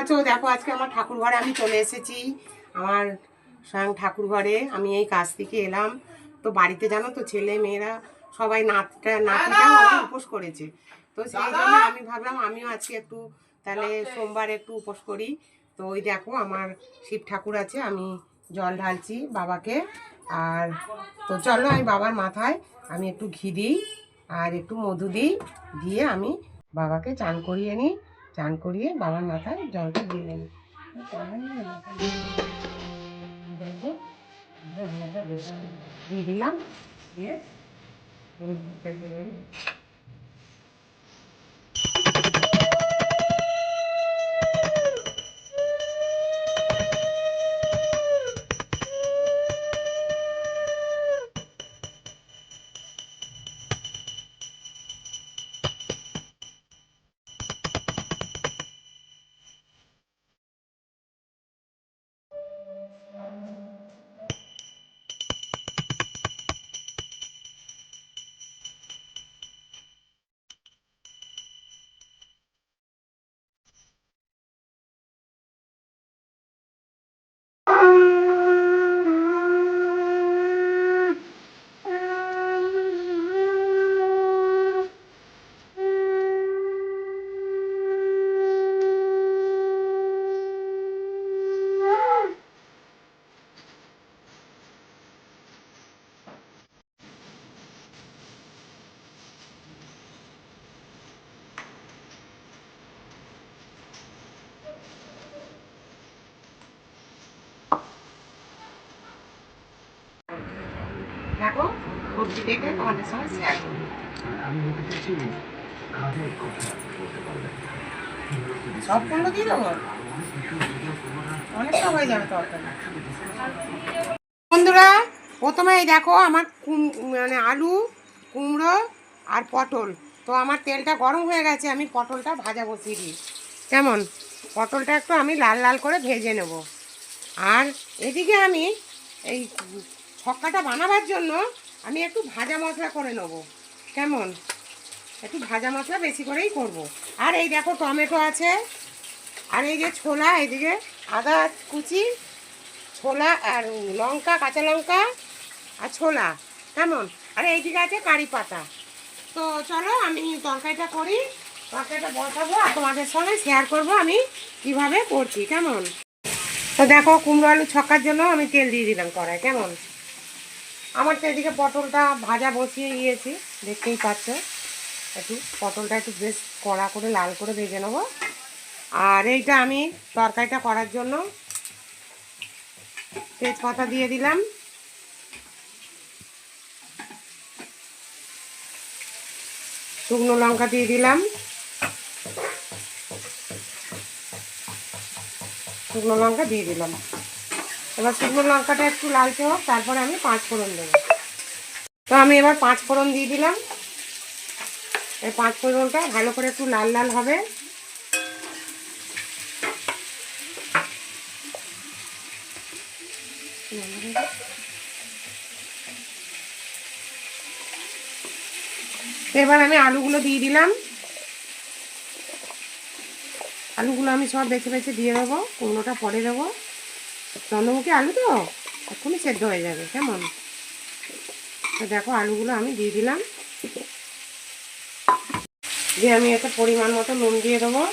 আছো দেখো আজকে আমার ঠাকুর ঘরে আমি চলে এসেছি। আমার স্বয়ং ঠাকুর ঘরে আমি এই কাজ থেকে এলাম। তো বাড়িতে জানো তো ছেলে মেয়েরা সবাই নাতটা আমার উপোস করেছে। তো সেই জন্য আমি ভাবলাম আমিও আজকে একটু তাহলে সোমবার একটু উপোস করি। তো ওই দেখো আমার শিব ঠাকুর আছে আমি জল ঢালছি বাবাকে। আর তো চলো আমি বাবার মাথায় আমি একটু ঘি দিই আর একটু মধু দিই দিয়ে আমি বাবাকে চান করিয়ে নিই। চান করিয়ে বাবার মাথায় জলটা দিয়ে নিই দিয়ে দিলাম দিয়ে সব দিয়ে অনেকটা হয়ে যাবে বন্ধুরা, প্রথমে দেখো আমার কুম- মানে আলু, কুমড়ো আর পটল। তো আমার তেলটা গরম হয়ে গেছে, আমি পটলটা ভাজা বসিয়ে দিই। কেমন? পটলটা একটু আমি লাল লাল করে ভেজে নেব। আর এদিকে আমি এই ছক্কাটা বানাবার জন্য আমি একটু ভাজা মশলা করে নেব। কেমন? একটু ভাজা মশলা বেশি করেই করব। আর এই দেখো টমেটো আছে, আর এই যে ছোলা এইদিকে আদা কুচি, ছোলা আর লঙ্কা, কাঁচা লঙ্কা আর ছোলা, কেমন? আর এইদিকে আছে কারি পাতা। তো চলো আমি তরকারিটা করি, তরকারিটা বসাবো আর তোমাদের সঙ্গে শেয়ার করব আমি কীভাবে করছি, কেমন? তো দেখো কুমড়ো আলু ছক্কার জন্য আমি তেল দিয়ে দিলাম কড়াই, কেমন? আমার তো এদিকে পটলটা ভাজা বসিয়ে দিয়েছি, দেখতেই পাচ্ছ। একটু পটলটা একটু বেশ কড়া করে, লাল করে ভেজে নেব। আর এইটা আমি তরকারিটা করার জন্য তেজপাতা দিয়ে দিলাম। শুকনো লঙ্কা দিয়ে দিলাম। শুকনো লঙ্কা দিয়ে দিলাম। এবার শুকনো লঙ্কাটা একটু লালচে হোক, তারপরে আমি পাঁচ ফোড়ন দেবো। তো আমি এবার পাঁচ ফোড়ন দিয়ে দিলাম। এই পাঁচ ফোড়নটা ভালো করে একটু লাল লাল হবে। এবার আমি আলুগুলো দিয়ে দিলাম। আলুগুলো আমি সব বেছে বেছে দিয়ে দেবো, কুমড়োটা পরে দেবো। চন্দ্রমুখী আলু তো? এক্ষুনি সেদ্ধ হয়ে যাবে, কেমন? তো দেখো, আলুগুলো আমি দিয়ে দিলাম। দিয়ে আমি একটা পরিমাণ মতো নুন দিয়ে দেবো।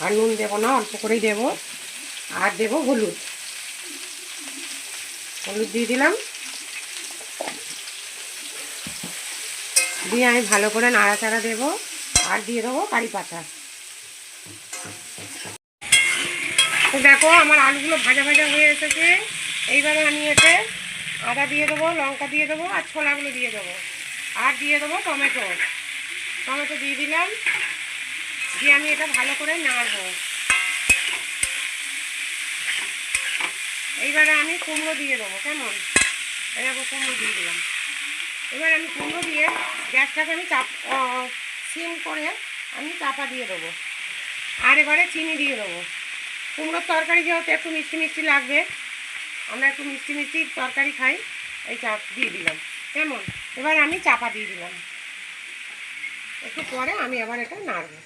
আর নুন দেবো না, অল্প করেই দেবো। আর দেবো হলুদ। হলুদ দিয়ে দিলাম। দিয়ে আমি ভালো করে নাড়াচাড়া দেবো। আর দিয়ে দেবো কারি পাতা। দেখো, আমার আলুগুলো ভাজা ভাজা হয়ে এসেছে। এইবারে আমি এতে আদা দিয়ে দেবো, লঙ্কা দিয়ে দেবো, আর ছোলাগুলো দিয়ে দেবো। আর দিয়ে দেবো টমেটো। টমেটো দিয়ে দিলাম। দিয়ে আমি এটা ভালো করে নাড়বো। এইবারে আমি কুমড়ো দিয়ে দেবো, কেমন? এরকম কুমড়ো দিয়ে দিলাম। এবার আমি কুমড়ো দিয়ে গ্যাসটাকে আমি চাপ সিম করে আমি চাপা দিয়ে দেবো। আর এবারে চিনি দিয়ে দেবো। কুমড়োর তরকারি যেহেতু একটু মিষ্টি মিষ্টি লাগবে, আমরা একটু মিষ্টি মিষ্টি তরকারি খাই এই চাপ দিয়ে দিলাম। কেমন? এবার আমি চাপা দিয়ে দিলাম। একটু পরে আমি আবার এটা নাড়বো।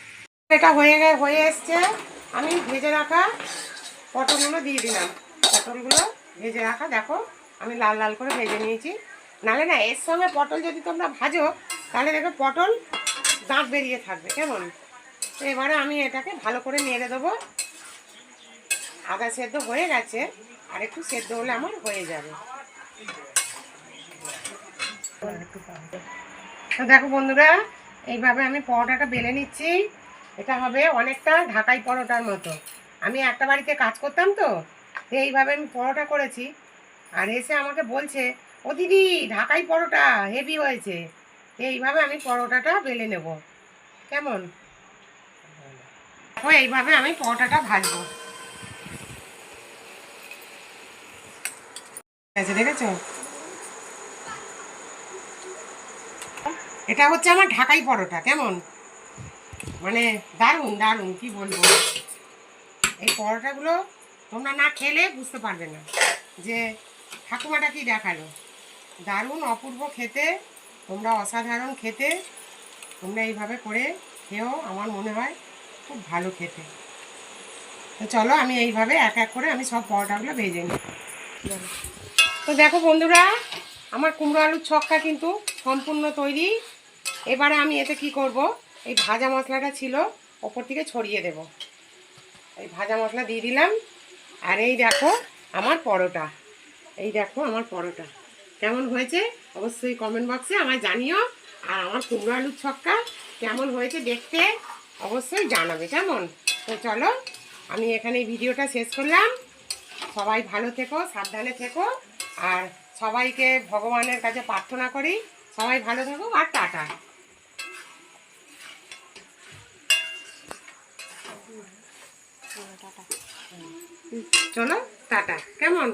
এটা হয়ে গে হয়ে এসছে। আমি ভেজে রাখা পটলগুলো দিয়ে দিলাম। পটলগুলো ভেজে রাখা, দেখো, আমি লাল লাল করে ভেজে নিয়েছি। নাহলে না, এর সঙ্গে পটল যদি তোমরা ভাজো, তাহলে দেখবে পটল দাঁত বেরিয়ে থাকবে। কেমন? তো এবারে আমি এটাকে ভালো করে নেড়ে দেবো। আদা সেদ্ধ হয়ে গেছে, আর একটু সেদ্ধ হলে আমার হয়ে যাবে। তো দেখো বন্ধুরা, এইভাবে আমি পরোটাটা বেলে নিচ্ছি। এটা হবে অনেকটা ঢাকাই পরোটার মতো। আমি একটা বাড়িতে কাজ করতাম তো তো এইভাবে আমি পরোটা করেছি। আর এসে আমাকে বলছে, ও দিদি, ঢাকাই পরোটা হেভি হয়েছে। এইভাবে আমি পরোটাটা বেলে নেব। কেমন? ও এইভাবে আমি পরোটাটা ভাজবো। আছে দেখেছ? এটা হচ্ছে আমার ঢাকাই পরোটা, কেমন? মানে দারুণ দারুণ, কি বলব? এই পরোটাগুলো তোমরা না খেলে বুঝতে পারবে না। যে ঠাকুমাটা কি দেখাল? দারুণ অপূর্ব খেতে, তোমরা অসাধারণ খেতে, তোমরা এইভাবে করে খেয়েও আমার মনে হয় খুব ভালো খেতে। তো চলো আমি এইভাবে এক এক করে আমি সব পরোটাগুলো ভেজে নিই। তো দেখো বন্ধুরা, আমার কুমড়ো আলুর ছক্কা কিন্তু সম্পূর্ণ তৈরি। এবারে আমি এতে কি করব? এই ভাজা মশলাটা ছিল, ওপর থেকে ছড়িয়ে দেব। এই ভাজা মশলা দিয়ে দিলাম। আর এই দেখো আমার পরোটা। এই দেখো আমার পরোটা। কেমন হয়েছে? অবশ্যই কমেন্ট বক্সে আমায় জানিও। আর আমার কুমড়ো আলুর ছক্কা কেমন হয়েছে দেখতে? অবশ্যই জানাবে, কেমন? তো চলো, আমি এখানে ভিডিওটা শেষ করলাম। সবাই ভালো থেকো, সাবধানে থেকো, আর সবাইকে ভগবানের কাছে প্রার্থনা করি, সবাই ভালো থাকো, আর টাটা। চলো, টাটা। কেমন?